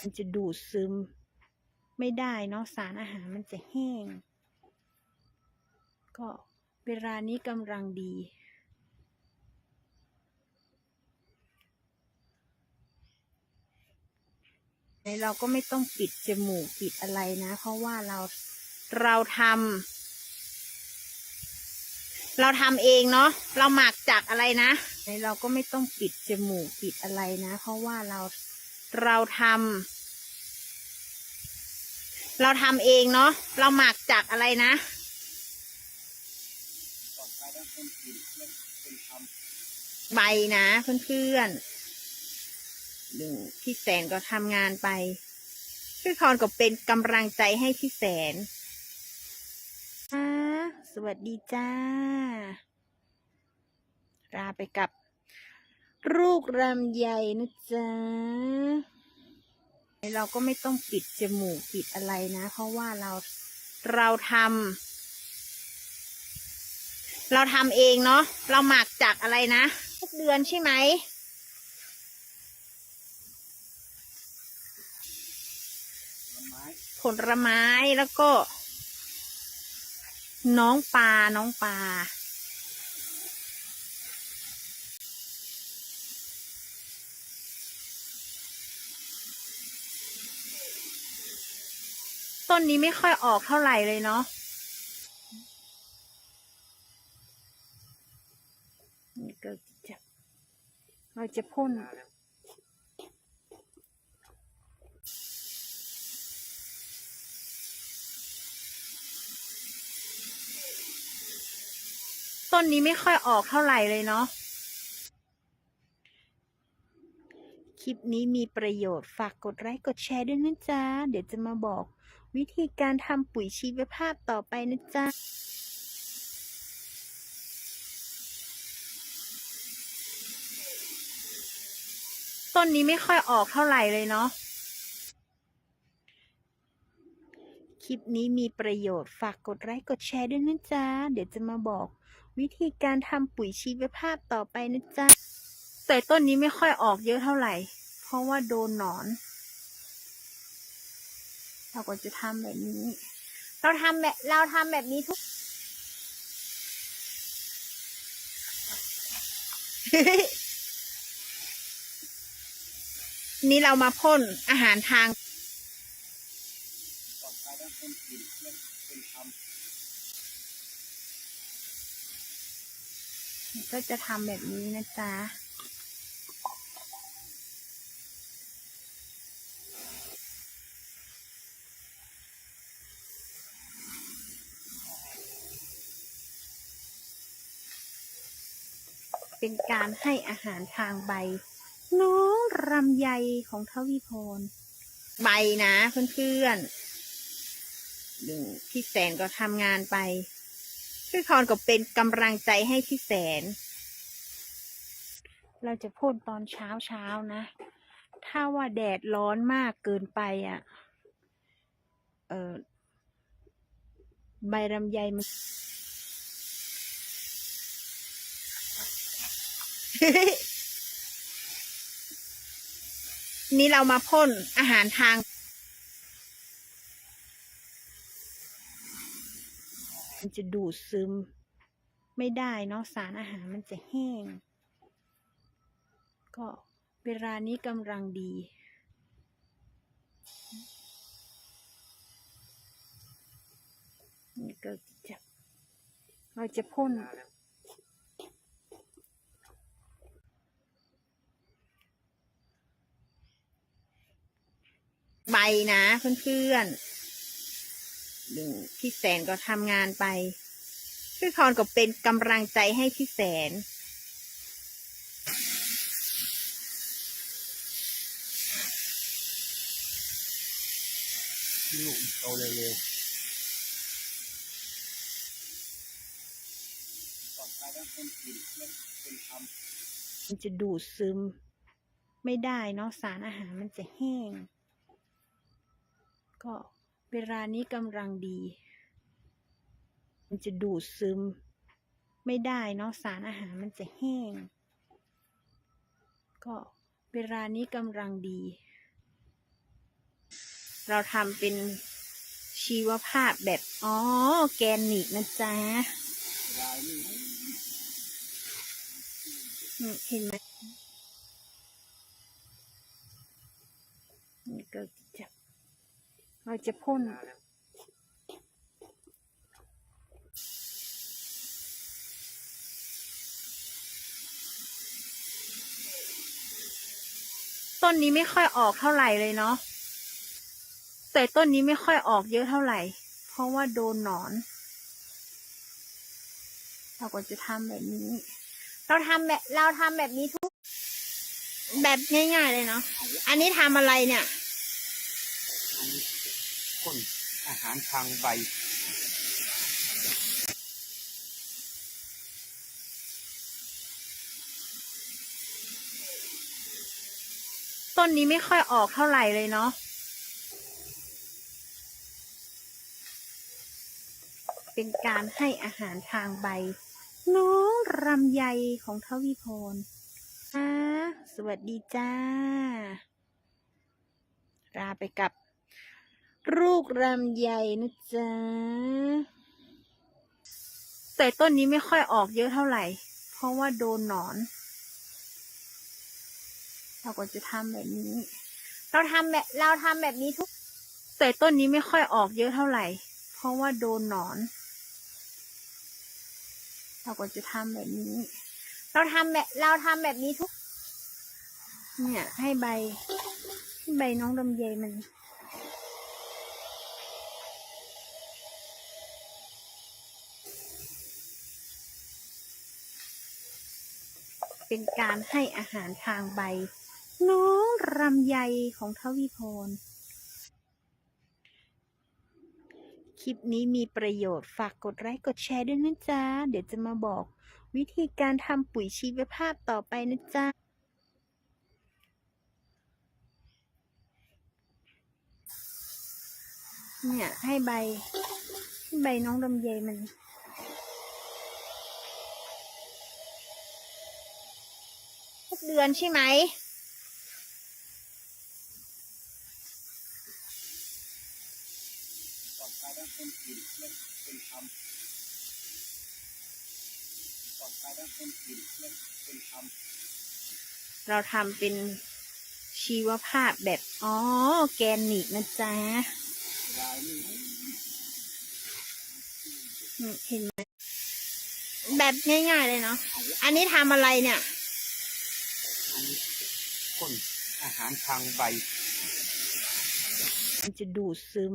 มันจะดูดซึม ไม่ได้เนาะสารอาหารมันจะแห้ง ก็เวลานี้กำลังดี เราก็ไม่ต้องปิดจมูกปิดอะไรนะ เพราะว่าเราเราทำเราทำเองเนาะเราหมักจากอะไรนะเราก็ไม่ต้องปิดจมูกปิดอะไรนะ เพราะว่าเรา เราทำเราทำเองเนาะเราหมักจากอะไรนะใบนะเพื่อนๆหนึ่งพี่แสนก็ทำงานไปพี่คอนก็เป็นกำลังใจให้พี่แสนสวัสดีจ้าลาไปกับ ลูกรำใหญ่นะจ๊ะเราก็ไม่ต้องปิดจมูกปิดอะไรนะ เพราะว่าเราเราทำเราทำเองเนาะเราหมักจากอะไรนะทุกเดือนใช่ไหมผลไม้แล้วก็ น้องปลาน้องปลา ต้นนี้ไม่ค่อยออกเท่าไหร่เลยเนาะนี่ก็จะเราจะพ่นต้นนี้ไม่ค่อยออกเท่าไหร่เลยเนาะ คลิปนี้มีประโยชน์ฝากกดไลค์กดแชร์ด้วยนะจ๊ะ เดี๋ยวจะมาบอก วิธีการทำปุ๋ยชีวภาพต่อไปนะจ๊ะต้นนี้ไม่ค่อยออกเท่าไหร่เลยเนาะ คลิปนี้มีประโยชน์ฝากกดไลค์กดแชร์ด้วยนะจ๊ะ เดี๋ยวจะมาบอก วิธีการทำปุ๋ยชีวภาพต่อไปนะจ๊ะ แต่ต้นนี้ไม่ค่อยออกเยอะเท่าไหร่ เพราะว่าโดนหนอน เราก็จะทำแบบนี้ เราทำแบบเราทำแบบนี้ทุก นี่เรามาพ่นอาหารทางก็จะทำแบบนี้นะจ๊ะ เป็นการให้อาหารทางใบ น้องรำไยของทวีพร ใบนะเพื่อนๆดึงพี่แสนก็ทำงานไปพี่คอนก็เป็นกำลังใจให้พี่แสน เราจะพ่นตอนเช้าเช้าๆนะ ถ้าว่าแดดร้อนมากเกินไปอะ เออใบลำไยมัน นี่เรามาพ่นอาหารทาง มันจะดูดซึม ไม่ได้เนาะสารอาหารมันจะแห้ง ก็เวลานี้กำลังดีนี่ก็จะเราจะพ่น นะเพื่อนๆหนึ่งพี่แสนก็ทำงานไปพี่คอนก็เป็นกำลังใจให้พี่แสน ลูกโตเร็วๆต่อไปต้องเป็นกินเพื่อนเป็นทมันจะดูดซึม ไม่ได้เนาะสารอาหารมันจะแห้ง ก็เวลานี้กำลังดี มันจะดูดซึม ไม่ได้เนาะสารอาหารมันจะแห้ง ก็เวลานี้กำลังดี เราทำเป็นชีวภาพแบบ อ๋อ แกนนิกนะจ๊ะลายนี่อืมเห็นไหมนี่ก็จะ เราจะพ่นต้นนี้ไม่ค่อยออกเท่าไหร่เลยเนาะ แต่ต้นนี้ไม่ค่อยออกเยอะเท่าไหร่ เพราะว่าโดนหนอน เราก็จะทำแบบนี้ เราทำแบบเราทำแบบนี้ทุก แบบง่ายๆเลยเนาะ อันนี้ทำอะไรเนี่ย อันนี้พ่นอาหารทางใบ ต้นนี้ไม่ค่อยออกเท่าไหร่เลยเนาะเป็นการให้อาหารทางใบ น้องรำไยของทวิพรสวัสดีจ้าลาไปกับ ลูกรำไยนะจ๊ะ แต่ต้นนี้ไม่ค่อยออกเยอะเท่าไหร่ เพราะว่าโดนหนอน เราก็จะทำแบบนี้ เราทำแบบเราทำแบบนี้ทุก แต่ต้นนี้ไม่ค่อยออกเยอะเท่าไหร่ เพราะว่าโดนหนอน เราก็จะทำแบบนี้ เราทำแบบเราทำแบบนี้ทุก เนี่ยให้ใบให้ใบน้องลำไยมัน เป็นการให้อาหารทางใบ น้องรำไยของทวิพรคลิปนี้มีประโยชน์ฝากกดไลค์กดแชร์ด้วยนะจ๊ะ เดี๋ยวจะมาบอกวิธีการทำปุ๋ยชีวภาพต่อไปนะจ๊ะ เนี่ย ให้ใบ ให้ใบน้องลำไยมัน ทุก เดือนใช่ไหม เราทำเป็นชีวภาพแบบ อ๋อ แกนิกนะจ๊ะ เห็นไหมแบบง่ายๆเลยเนาะ อันนี้ทำอะไรเนี่ย อันนี้พ่นอาหารทางใบ มันจะดูดซึม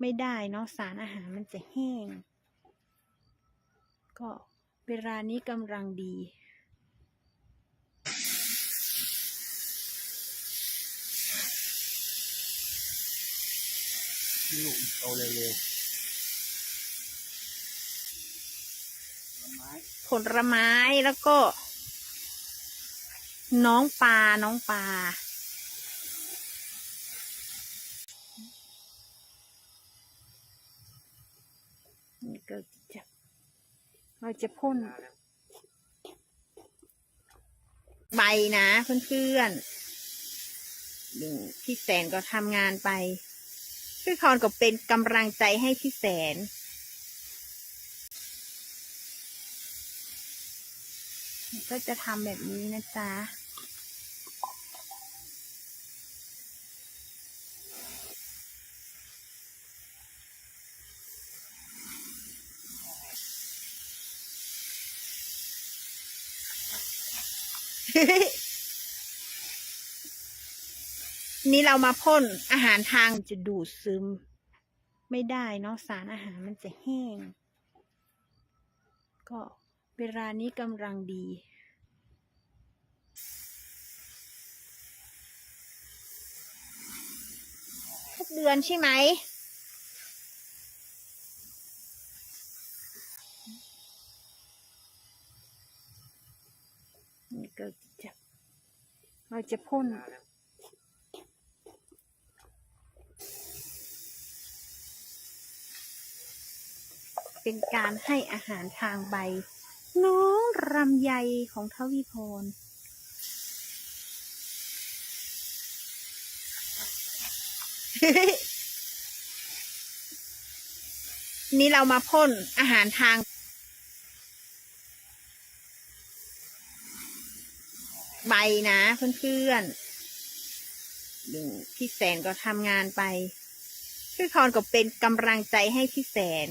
ไม่ได้เนาะสารอาหารมันจะแห้ง ก็เวลานี้กำลังดีลูกโตเร็วๆผลไม้ผลไม้แล้วก็ น้องปลา น้องปลานี่ก็จะเราจะพ่น ใบนะเพื่อนๆพี่แสนก็ทำงานไป พี่พรก็เป็นกำลังใจให้พี่แสนก็จะทำแบบนี้นะจ๊ะ นี่เรามาพ่นอาหารทางจะดูดซึม ไม่ได้เนาะสารอาหารมันจะแห้ง ก็เวลานี้กำลังดีทุกเดือนใช่ไหม นี่ก็จะเราจะพ่นเป็นการให้อาหารทางใบ น้องรำไยของทวิพรนี่เรามาพ่นอาหารทาง ใบนะเพื่อนๆดึงพี่แสนก็ทำงานไป พี่พรก็เป็นกำลังใจให้พี่แสน